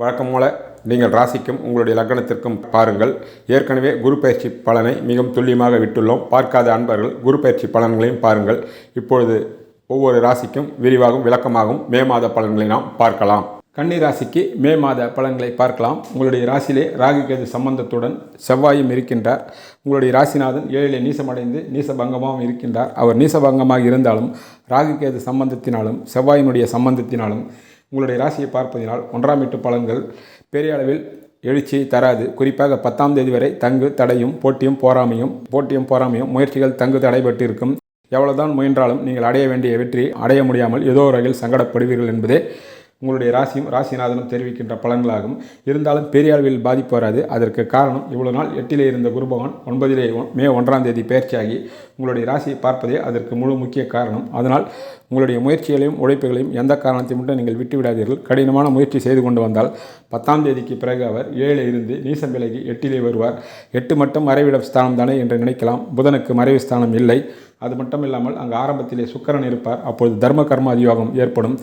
வழக்கம் போல நீங்கள் ராசிக்கும் உங்களுடைய லக்னத்திற்கும் பாருங்கள். ஏற்கனவே குரு பயிற்சி பலனை மிகவும் துல்லியமாக விட்டுள்ளோம். பார்க்காத அன்பர்கள் குரு பயிற்சி பலன்களையும் பாருங்கள். இப்பொழுது ஒவ்வொரு ராசிக்கும் விரிவாகவும் விளக்கமாகவும் மே மாத பலன்களை நாம் பார்க்கலாம். கன்னி ராசிக்கு மே மாத பலன்களை பார்க்கலாம். உங்களுடைய ராசியிலே ராகு கேது சம்பந்தத்துடன் செவ்வாயும் இருக்கின்றார். உங்களுடைய ராசிநாதன் ஏழிலே நீசமடைந்து நீசபங்கமாகவும் இருக்கின்றார். அவர் நீசபங்கமாக இருந்தாலும் ராகு கேது சம்பந்தத்தினாலும் செவ்வாயினுடைய சம்பந்தத்தினாலும் உங்களுடைய ராசியை பார்ப்பதினால் ஒன்றாம் எட்டு பலன்கள் பெரிய அளவில் எழுச்சியை தராது. குறிப்பாக பத்தாம் தேதி வரை தங்கு தடையும் போட்டியும் போராமையும் போட்டியும் போராமையும் முயற்சிகள் தங்கு தடைபட்டு இருக்கும் எவ்வளவுதான் முயன்றாலும் நீங்கள் அடைய வேண்டிய வெற்றி அடைய முடியாமல் ஏதோ ஒரு வகையில் சங்கடப்படுவீர்கள் என்பதே உங்களுடைய ராசியும் ராசிநாதனும் தெரிவிக்கின்ற பலன்களாகும். இருந்தாலும் பெரிய அளவில் பாதிப்பு வராது. அதற்கு காரணம் இவ்வளோ நாள் எட்டிலே இருந்த குரு பகவான் ஒன்பதிலே மே ஒன்றாம் தேதி பயிற்சியாகி உங்களுடைய ராசியை பார்ப்பதே அதற்கு முழு முக்கிய காரணம். அதனால் உங்களுடைய முயற்சிகளையும் உழைப்புகளையும் எந்த காரணத்தை மட்டும் நீங்கள் விட்டுவிடாதீர்கள். கடினமான முயற்சி செய்து கொண்டு வந்தால் பத்தாம் தேதிக்கு பிறகு அவர் ஏழு இருந்து நீசம் விலகி எட்டிலே வருவார். எட்டு மட்டும் மறைவிட ஸ்தானம் தானே என்று நினைக்கலாம். புதனுக்கு மறைவு ஸ்தானம் இல்லை. அது மட்டும் இல்லாமல் அங்கு ஆரம்பத்திலே சுக்கரன் இருப்பார். அப்பொழுது தர்ம கர்ம அதியோகம் ஏற்படும்.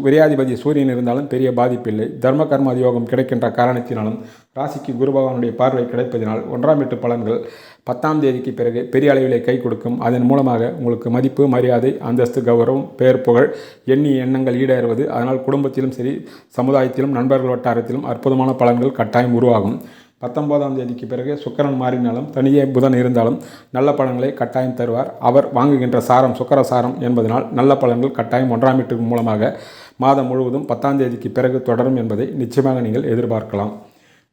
விரையாதிபதி சூரியன் இருந்தாலும் பெரிய பாதிப்பில்லை. தர்ம கர்ம அதியோகம் கிடைக்கின்ற காரணத்தினாலும் ராசிக்கு குரு பகவானுடைய பார்வை கிடைப்பதினால் ஒன்றாம் எட்டு பலன்கள் பத்தாம் தேதிக்கு பிறகு பெரிய அளவிலே கை கொடுக்கும். அதன் மூலமாக உங்களுக்கு மதிப்பு மரியாதை அந்தஸ்து கௌரவம் பெயர் புகழ் எண்ணி எண்ணங்கள் ஈடேறுவது. அதனால் குடும்பத்திலும் சரி சமுதாயத்திலும் நண்பர்கள் வட்டாரத்திலும் அற்புதமான பலன்கள் கட்டாயம் உருவாகும். பத்தொன்பதாம் தேதிக்கு பிறகு சுக்கரன் மாறினாலும் தனியே புதன் இருந்தாலும் நல்ல பலன்களை கட்டாயம் தருவார். அவர் வாங்குகின்ற சாரம் சுக்கர சாரம் என்பதனால் நல்ல பலன்கள் கட்டாயம் ஒன்றாம் வீட்டு மூலமாக மாதம் முழுவதும் பத்தாம் தேதிக்கு பிறகு தொடரும் என்பதை நிச்சயமாக நீங்கள் எதிர்பார்க்கலாம்.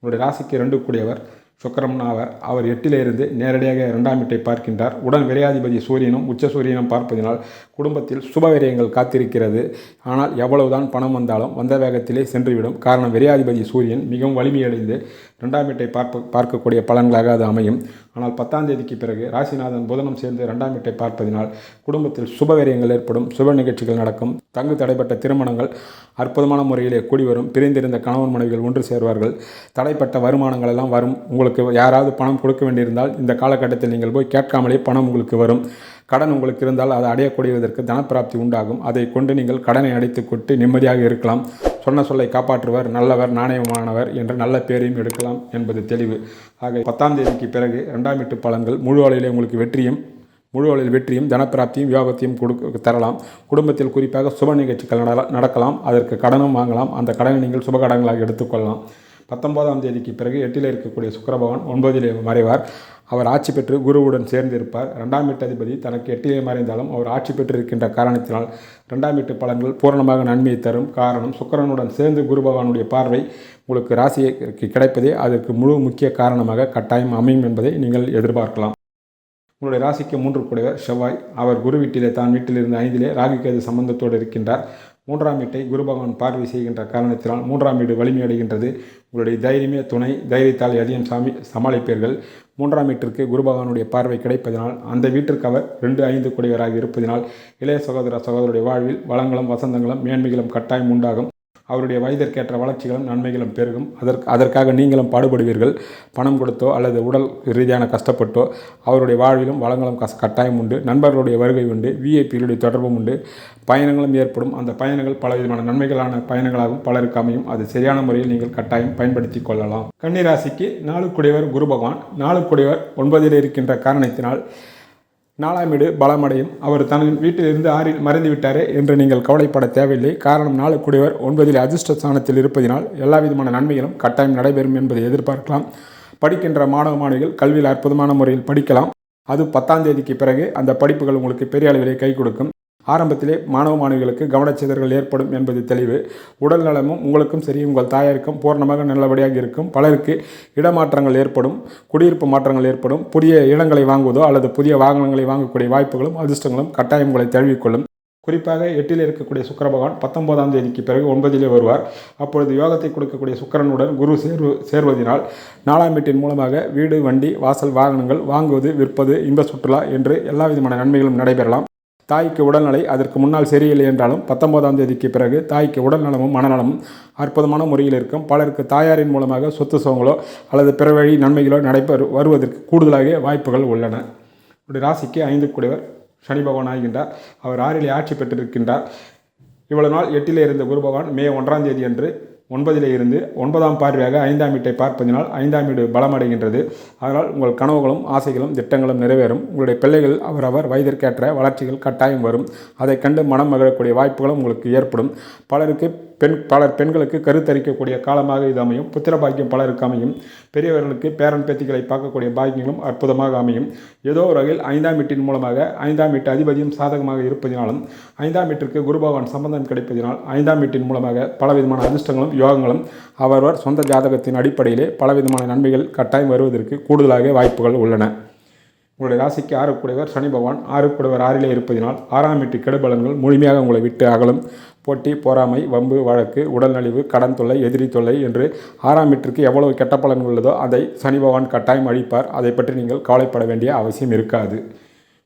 உங்களுடைய ராசிக்கு ரெண்டு கூடியவர். சுக்கிரன் அவர் எட்டிலிருந்து நேரடியாக இரண்டாம் வீட்டை பார்க்கின்றார். உடன் விரையாதிபதி சூரியனும் உச்ச சூரியனும் பார்ப்பதினால் குடும்பத்தில் சுப விரயங்கள் காத்திருக்கிறது. ஆனால் எவ்வளவுதான் பணம் வந்தாலும் வந்த வேகத்திலே சென்றுவிடும். காரணம் விரையாதிபதி சூரியன் மிகவும் வலிமையடைந்து ரெண்டாம் வீட்டை பார்ப்ப பார்க்கக்கூடிய பலன்களாக அது அமையும். ஆனால் பத்தாம் தேதிக்கு பிறகு ராசிநாதன் புதனம் சேர்ந்து இரண்டாம் வீட்டை பார்ப்பதினால் குடும்பத்தில் சுப விரயங்கள் ஏற்படும். சுப நிகழ்ச்சிகள் நடக்கும். தங்கு தடைப்பட்ட திருமணங்கள் அற்புதமான முறையிலே கூடி வரும் பிரிந்திருந்த கணவன் மனைவிகள் ஒன்று சேர்வார்கள். தடைப்பட்ட வருமானங்கள் எல்லாம் வரும். உங்களுக்கு யாராவது பணம் கொடுக்க வேண்டியிருந்தால் இந்த காலகட்டத்தில் நீங்கள் போய் கேட்காமலே பணம் உங்களுக்கு வரும். கடன் உங்களுக்கு இருந்தால் அதை அடையக்கூடியதற்கு தனப்பிராப்தி உண்டாகும். அதை கொண்டு நீங்கள் கடனை அடைத்து கொட்டு நிம்மதியாக இருக்கலாம். சொன்ன சொல்லை காப்பாற்றுவர் நல்லவர் நாணயமானவர் என்ற நல்ல பேரையும் எடுக்கலாம் என்பது தெளிவு. ஆக பத்தாம் தேதிக்கு பிறகு இரண்டாம் எட்டு பலன்கள் முழு அளவிலே உங்களுக்கு வெற்றியும் முழு அளவில் வெற்றியும் தனப்பிராப்தியும் யோகத்தையும் கொடுக்க தரலாம். குடும்பத்தில் குறிப்பாக சுப நிகழ்ச்சிகள் நடக்கலாம். அதற்கு கடனும் வாங்கலாம். அந்த கடனை நீங்கள் சுப கடன்களாக எடுத்துக்கொள்ளலாம். பத்தொன்பதாம் தேதிக்கு பிறகு எட்டில் இருக்கக்கூடிய சுக்கரபவன் ஒன்பதிலே மறைவார். அவர் ஆட்சி பெற்று குருவுடன் சேர்ந்திருப்பார். ரெண்டாம் வீட்டு அதிபதி தனக்கு எட்டிலே மறைந்தாலும் அவர் ஆட்சி பெற்றிருக்கின்ற காரணத்தினால் ரெண்டாம் வீட்டு பலன்கள் பூரணமாக நன்மையை தரும். காரணம் சுக்கிரனுடன் சேர்ந்து குரு பகவானுடைய பார்வை உங்களுக்கு ராசிக்கு கிடைப்பதே. அதற்கு முழு முக்கிய காரணமாக கட்டாயம் அமையும் என்பதை நீங்கள் எதிர்பார்க்கலாம். உங்களுடைய ராசிக்கு மூன்று கூடவர் செவ்வாய். அவர் குரு வீட்டிலே தான் வீட்டிலிருந்து இருந்த ஐந்திலே ராகுகேது சம்பந்தத்தோடு இருக்கின்றார். மூன்றாம் வீட்டை குரு பகவான் பார்வை செய்கின்ற காரணத்தினால் மூன்றாம் வீடு வலிமையடைகின்றது உங்களுடைய தைரியமே துணை தைரியத்தால் எதையும் சாமி சமாளிப்பீர்கள். மூன்றாம் வீட்டிற்கு குரு பகவானுடைய பார்வை கிடைப்பதனால் அந்த வீட்டிற்கு அவர் ரெண்டு ஐந்து கூடியவராக இருப்பதனால் இளைய சகோதர சகோதரருடைய வாழ்வில் வளங்களும் வசந்தங்களும் மேன்மைகளும் கட்டாயம் உண்டாகும். அவருடைய வயதிற்கேற்ற வளர்ச்சிகளும் நன்மைகளும் பெருகும். அதற்கு அதற்காக நீங்களும் பாடுபடுவீர்கள். பணம் கொடுத்தோ அல்லது உடல் ரீதியான கஷ்டப்பட்டோ அவருடைய வாழ்விலும் வளங்களும் கஸ் கட்டாயம் உண்டு. நண்பர்களுடைய வருகை உண்டு. விஐபிகளுடைய தொடர்பும் உண்டு. பயணங்களும் ஏற்படும். அந்த பயணங்கள் பல விதமான நன்மைகளான பயணங்களாகவும் பலருக்கு அமையும். அது சரியான முறையில் நீங்கள் கட்டாயம் பயன்படுத்தி கொள்ளலாம். கன்னிராசிக்கு நாளுக்குடையவர் குரு பகவான். நாளுக்குடையவர் ஒன்பதில் இருக்கின்ற காரணத்தினால் நாலாம் வீடு பலமடையும். அவர் தன் வீட்டிலிருந்து ஆறில் மறைந்து விட்டாரே என்று நீங்கள் கவலைப்பட தேவையில்லை. காரணம் நாளுக்குடையவர் ஒன்பதில் அதிர்ஷ்ட ஸ்தானத்தில் இருப்பதினால் எல்லா விதமான நன்மைகளும் கட்டாயம் நடைபெறும் என்பதை எதிர்பார்க்கலாம். படிக்கின்ற மாணவ மாணவிகள் கல்வியில் அற்புதமான முறையில் படிக்கலாம். அது பத்தாம் தேதிக்கு பிறகு அந்த படிப்புகள் உங்களுக்கு பெரிய அளவிலே கை கொடுக்கும். ஆரம்பத்திலே மாணவ மாணவிகளுக்கு கவனச்சிதறல் ஏற்படும் என்பது தெளிவு. உடல் நலமும் உங்களுக்கும் சரி உங்கள் தாயாருக்கும் பூர்ணமாக நல்லபடியாக இருக்கும். பலருக்கு இடமாற்றங்கள் ஏற்படும் குடியிருப்பு மாற்றங்கள் ஏற்படும். புதிய இடங்களை வாங்குவதோ அல்லது புதிய வாகனங்களை வாங்கக்கூடிய வாய்ப்புகளும் அதிர்ஷ்டங்களும் கட்டாயங்களை தழுவிக்கொள்ளும். குறிப்பாக எட்டில் இருக்கக்கூடிய சுக்கர பகவான் பத்தொன்பதாம் தேதிக்கு பிறகு ஒன்பதிலே வருவார். அப்பொழுது யோகத்தை கொடுக்கக்கூடிய சுக்கரனுடன் குரு சேர்வு சேர்வதினால் நாலாம் வீட்டின் மூலமாக வீடு வண்டி வாசல் வாகனங்கள் வாங்குவது விற்பது இன்ப சுற்றுலா என்று எல்லா விதமான நன்மைகளும் நடைபெறலாம். தாய்க்கு உடல்நிலை அதற்கு முன்னால் சரியில்லை என்றாலும் பத்தொன்பதாம் தேதிக்கு பிறகு தாய்க்கு உடல்நலமும் மனநலமும் அற்புதமான முறையில் இருக்கும். பலருக்கு தாயாரின் மூலமாக சொத்து சுகங்களோ அல்லது பிற வழி நன்மைகளோ நடைபெறு வருவதற்கு கூடுதலாக வாய்ப்புகள் உள்ளன. இப்படி ராசிக்கு ஐந்து கூடியவர் சனி பகவான் ஆகின்றார். அவர் ஆறிலே ஆட்சி பெற்றிருக்கின்றார். இவ்வளவு நாள் எட்டிலே இருந்த குரு பகவான் மே ஒன்றாம் தேதி அன்று ஒன்பதிலே இருந்து ஒன்பதாம் பார்வையாக ஐந்தாம் வீட்டை பார்ப்பதினால் ஐந்தாம் வீடு பலமடைகின்றது. அதனால் உங்கள் கனவுகளும் ஆசைகளும் திட்டங்களும் நிறைவேறும். உங்களுடைய பிள்ளைகள் அவரவர் வயதிற்கேற்ற வளர்ச்சிகள் கட்டாயம் வரும். அதை கண்டு மனம் மகிழக்கூடிய வாய்ப்புகளும் உங்களுக்கு ஏற்படும். பலருக்கு பெண் பலர் பெண்களுக்கு கருத்தரிக்கக்கூடிய காலமாக இது அமையும். புத்திர பாக்கியம் பலருக்கு அமையும். பெரியவர்களுக்கு பேரன் பேத்திகளை பார்க்கக்கூடிய பாக்கியங்களும் அற்புதமாக அமையும். ஏதோ ஒரு வகையில் ஐந்தாம் வீட்டின் மூலமாக ஐந்தாம் வீட்டு அதிபதியும் சாதகமாக இருப்பதினாலும் ஐந்தாம் வீட்டிற்கு குருபவான் சம்பந்தம் கிடைப்பதினால் ஐந்தாம் வீட்டின் மூலமாக பலவிதமான அதிர்ஷ்டங்களும் யோகங்களும் அவரவர் சொந்த ஜாதகத்தின் அடிப்படையிலே பலவிதமான நன்மைகள் கட்டாயம் வருவதற்கு கூடுதலாக வாய்ப்புகள் உள்ளன. உங்களுடைய ராசிக்கு ஆறுக்குடையவர் சனி பகவான். ஆறுக்குடையவர் ஆறிலே இருப்பதினால் ஆறாம் வீட்டு கெடுபலன்கள் முழுமையாக உங்களை விட்டு அகலும். போட்டி பொறாமை வம்பு வழக்கு உடல்நலிவு கடன் தொல்லை எதிரி தொல்லை என்று ஆறாம் வீட்டிற்கு எவ்வளவு கெட்ட பலன் உள்ளதோ அதை சனி பகவான் கட்டாயம் அழிப்பார். அதை பற்றி நீங்கள் கவலைப்பட வேண்டிய அவசியம் இருக்காது.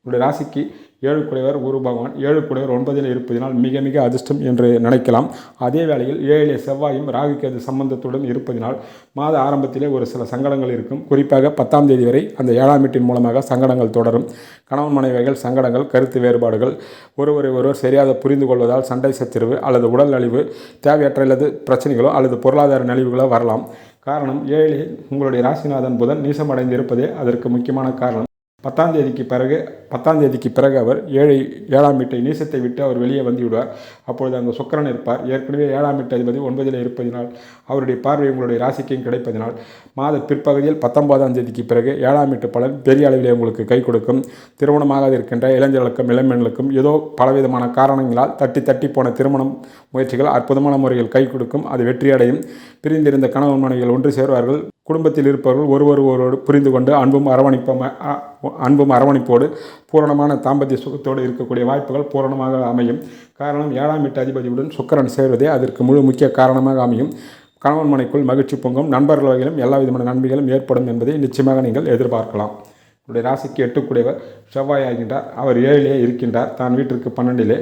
உங்களுடைய ராசிக்கு ஏழு குடைவர் குரு பகவான். ஏழு குடைவர் ஒன்பதில் இருப்பதினால் மிக மிக அதிர்ஷ்டம் என்று நினைக்கலாம். அதே வேளையில் ஏழிலே செவ்வாயும் ராகுக்கேது சம்பந்தத்துடன் இருப்பதினால் மாத ஆரம்பத்திலே ஒரு சில சங்கடங்கள் இருக்கும். குறிப்பாக பத்தாம் தேதி வரை அந்த ஏழாம் வீட்டின் மூலமாக சங்கடங்கள் தொடரும். கணவன் மனைவிகள் சங்கடங்கள் கருத்து வேறுபாடுகள் ஒருவரை ஒருவர் சரியாக புரிந்து கொள்வதால் சண்டை சச்சரவு அல்லது உடல் அழிவு தேவையற்ற அல்லது பிரச்சனைகளோ அல்லது பொருளாதார நலிவுகளோ வரலாம். காரணம் ஏழில் உங்களுடைய ராசிநாதன் புதன் நீசமடைந்து இருப்பதே அதற்கு முக்கியமான காரணம். பத்தாம் தேதிக்கு பிறகு பத்தாம் தேதிக்கு பிறகு அவர் ஏழை ஏழாம் வீட்டை நீசத்தை விட்டு அவர் வெளியே வந்து விடுவார் அப்பொழுது அங்கே சுக்கரன் இருப்பார். ஏற்கனவே ஏழாம் வீட்டு அதிபதி ஒன்பதில் இருப்பதினால் அவருடைய பார்வை உங்களுடைய ராசிக்கும் கிடைப்பதினால் மாத பிற்பகுதியில் பத்தொன்பதாம் தேதிக்கு பிறகு ஏழாம் வீட்டு பலன் பெரிய அளவிலே உங்களுக்கு கை கொடுக்கும். திருமணமாக இருக்கின்ற இளைஞர்களுக்கும் இளம்பெண்களுக்கும் ஏதோ பலவிதமான காரணங்களால் தட்டி தட்டி போன திருமணம் முயற்சிகள் அற்புதமான முறையில் கை கொடுக்கும். அது வெற்றியடையும். பிரிந்திருந்த கணவன் மனைவிகள் ஒன்று சேர்வார்கள். குடும்பத்தில் இருப்பவர்கள் ஒருவர் ஒருவரோடு புரிந்து கொண்டு அன்பும் அரவணைப்பும் அன்பும் அரவணைப்போடு பூரணமான தாம்பத்திய சுகத்தோடு இருக்கக்கூடிய வாய்ப்புகள் பூரணமாக அமையும். காரணம் ஏழாம் எட்டு அதிபதியுடன் சுக்கரன் சேர்வதே அதற்கு முழு முக்கிய காரணமாக அமையும். கணவன் மனைக்குள் மகிழ்ச்சி பொங்கும். நண்பர்கள் வகையிலும் எல்லா விதமான நன்மைகளும் ஏற்படும் என்பதை நிச்சயமாக நீங்கள் எதிர்பார்க்கலாம். உங்களுடைய ராசிக்கு எட்டுக்குடையவர் செவ்வாய் ஆகின்றார் அவர் ஏழிலே இருக்கின்றார். தான் வீட்டிற்கு பன்னெண்டிலே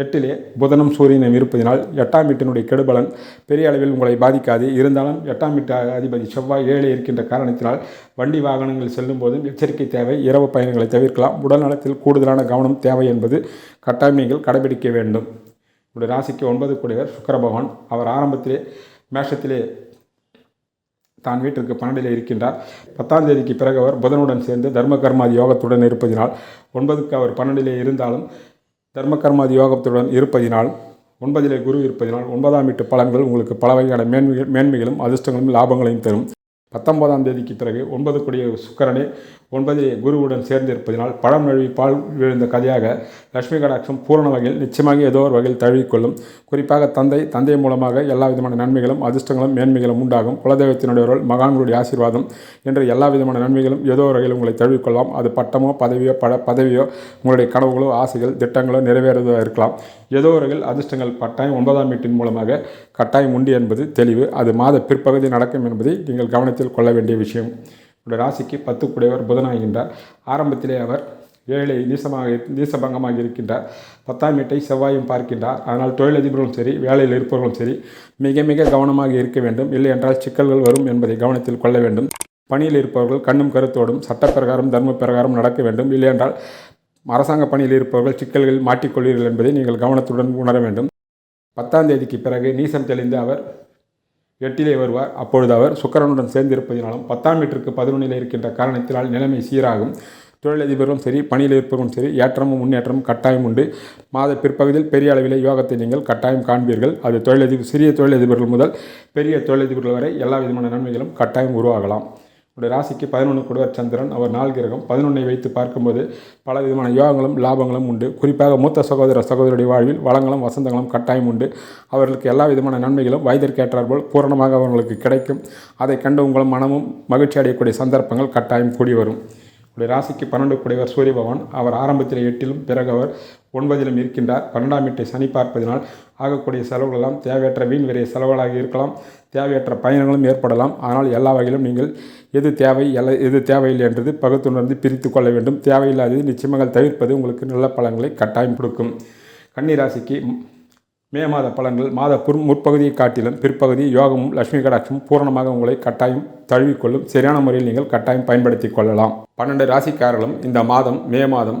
எட்டிலே புதனும் சூரியனும் இருப்பதினால் எட்டாம் வீட்டினுடைய கெடுபலன் பெரிய அளவில் உங்களை பாதிக்காது. இருந்தாலும் எட்டாம் வீட்டு அதிபதி செவ்வாய் ஏழை இருக்கின்ற காரணத்தினால் வண்டி வாகனங்கள் செல்லும் போதும் எச்சரிக்கை தேவை. இரவு பயணங்களை தவிர்க்கலாம். உடல்நலத்தில் கூடுதலான கவனம் தேவை என்பது கட்டாயம் நீங்கள் கடைபிடிக்க வேண்டும். உங்களுடைய ராசிக்கு ஒன்பது கூடியவர் சுக்கர பகவான் அவர் ஆரம்பத்திலே மேஷத்திலே தான் வீட்டிற்கு பன்னெண்டில் இருக்கின்றார். பத்தாம் தேதிக்கு பிறகு அவர் புதனுடன் சேர்ந்து தர்ம கர்மாதி யோகத்துடன் இருப்பதினால் ஒன்பதுக்கு அவர் பன்னெண்டிலே இருந்தாலும் தர்ம கர்மாதி யோகத்துடன் இருப்பதினால் ஒன்பதிலே குரு இருப்பதினால் ஒன்பதாம் வீட்டு பலன்கள் உங்களுக்கு பல வகையான மேன்மைகள் மேன்மைகளும் அதிர்ஷ்டங்களும் லாபங்களையும் தரும். பத்தொன்பதாம் தேதிக்கு பிறகு ஒன்பது கொடிய சுக்கரனே ஒன்பதிலே குருவுடன் சேர்ந்திருப்பதனால் பழம் நழுவி பால் விழுந்த கதையாக லட்சுமி கடாட்சம் பூரண வகையில் நிச்சயமாக ஏதோ ஒரு வகையில் தழுவிக்கொள்ளும். குறிப்பாக தந்தை தந்தை மூலமாக எல்லா விதமான நன்மைகளும் அதிர்ஷ்டங்களும் மேன்மைகளும் உண்டாகும். குலதெய்வத்தினுடையவர்கள் மகான்களுடைய ஆசீர்வாதம் என்று எல்லா விதமான நன்மைகளும் ஏதோ ஒரு வகையில் உங்களை தழுவிக்கொள்ளலாம். அது பட்டமோ பதவியோ பட பதவியோ உங்களுடைய கனவுகளோ ஆசைகள் திட்டங்களோ நிறைவேறுவதோ இருக்கலாம். ஏதோ ஒரு வகையில் அதிர்ஷ்டங்கள் கட்டாயம் ஒன்பதாம் வீட்டின் மூலமாக கட்டாயம் உண்டு என்பது தெளிவு. அது மாத பிற்பகுதி நடக்கும் என்பதை நீங்கள் கவனத்தில் கொள்ள வேண்டிய விஷயம். உடைய ராசிக்கு பத்துக்குடையவர் புதனாகின்றார். ஆரம்பத்திலே அவர் ஏழை நீசமாக நீசபங்கமாக இருக்கின்றார். பத்தாம் வீட்டை செவ்வாயும் பார்க்கின்றார். அதனால் தொழிலதிபர்களும் சரி வேலையில் இருப்பவர்களும் சரி மிக மிக கவனமாக இருக்க வேண்டும். இல்லை என்றால் சிக்கல்கள் வரும் என்பதை கவனத்தில் கொள்ள வேண்டும். பணியில் இருப்பவர்கள் கண்ணும் கருத்தோடும் சட்டப்பிரகாரம் தர்ம பிரகாரம் நடக்க வேண்டும். இல்லையென்றால் அரசாங்க பணியில் இருப்பவர்கள் சிக்கல்களில் மாட்டிக்கொள்வீர்கள் என்பதை நீங்கள் கவனத்துடன் உணர வேண்டும். பத்தாம் தேதிக்கு பிறகு நீசம் தெளிந்து அவர் எட்டிலே வருவார் அப்பொழுது அவர் சுக்கரனுடன் சேர்ந்திருப்பதினாலும் பத்தாம் வீட்டிற்கு பதினொன்றில் இருக்கின்ற காரணத்தினால் நிலைமை சீராகும். தொழிலதிபர்களும் சரி பணியில் இருப்பவரும் சரி ஏற்றமும் முன்னேற்றமும் கட்டாயம் உண்டு. மாத பிற்பகுதியில் பெரிய அளவிலே யோகத்தை நீங்கள் கட்டாயம் காண்பீர்கள். அது தொழிலதிபர் சிறிய தொழிலதிபர்கள் முதல் பெரிய தொழிலதிபர்கள் வரை எல்லா விதமான நன்மைகளும் கட்டாயம் உருவாகலாம். உடைய ராசிக்கு பதினொன்று கொடுவர் சந்திரன் அவர் நாள் கிரகம். பதினொன்றை வைத்து பார்க்கும்போது பல விதமான யோகங்களும் லாபங்களும் உண்டு. குறிப்பாக மூத்த சகோதர சகோதரியுடைய வாழ்வில் வளங்களும் வசந்தங்களும் கட்டாயம் உண்டு. அவர்களுக்கு எல்லா விதமான நன்மைகளும் வயதிற்கேற்றாற்போல் பூரணமாக அவர்களுக்கு கிடைக்கும். அதை கண்டு உங்களும் மனமும் மகிழ்ச்சி அடையக்கூடிய சந்தர்ப்பங்கள் கட்டாயம் கூடி வரும். உடைய ராசிக்கு பன்னெண்டு குடைவர் சூரிய பகவான். அவர் ஆரம்பத்தில் எட்டிலும் பிறகு அவர் ஒன்பதிலும் இருக்கின்றார். பன்னெண்டாம் வீட்டை சனி பார்ப்பதினால் ஆகக்கூடிய செலவுகளெல்லாம் தேவையற்ற வீண் விரைய செலவுகளாக இருக்கலாம். தேவையற்ற பயணங்களும் ஏற்படலாம். ஆனால் எல்லா வகையிலும் நீங்கள் எது தேவை எல்ல எது தேவையில்லை என்றது பகுத்துணர்ந்து பிரித்து கொள்ள வேண்டும். தேவையில்லாதது நிச்சயமாக தவிர்ப்பது உங்களுக்கு நல்ல பலன்களை கட்டாயம் கொடுக்கும். கன்னிராசிக்கு மே மாத பலன்கள் மாத புற் முற்பகுதியை காட்டிலும் பிற்பகுதி யோகமும் லட்சுமி கடாட்சமும் பூரணமாக உங்களை கட்டாயம் தழுவிக்கொள்ளும் சரியான முறையில் நீங்கள் கட்டாயம் பயன்படுத்தி கொள்ளலாம். பன்னெண்டு ராசிக்காரர்களும் இந்த மாதம் மே மாதம்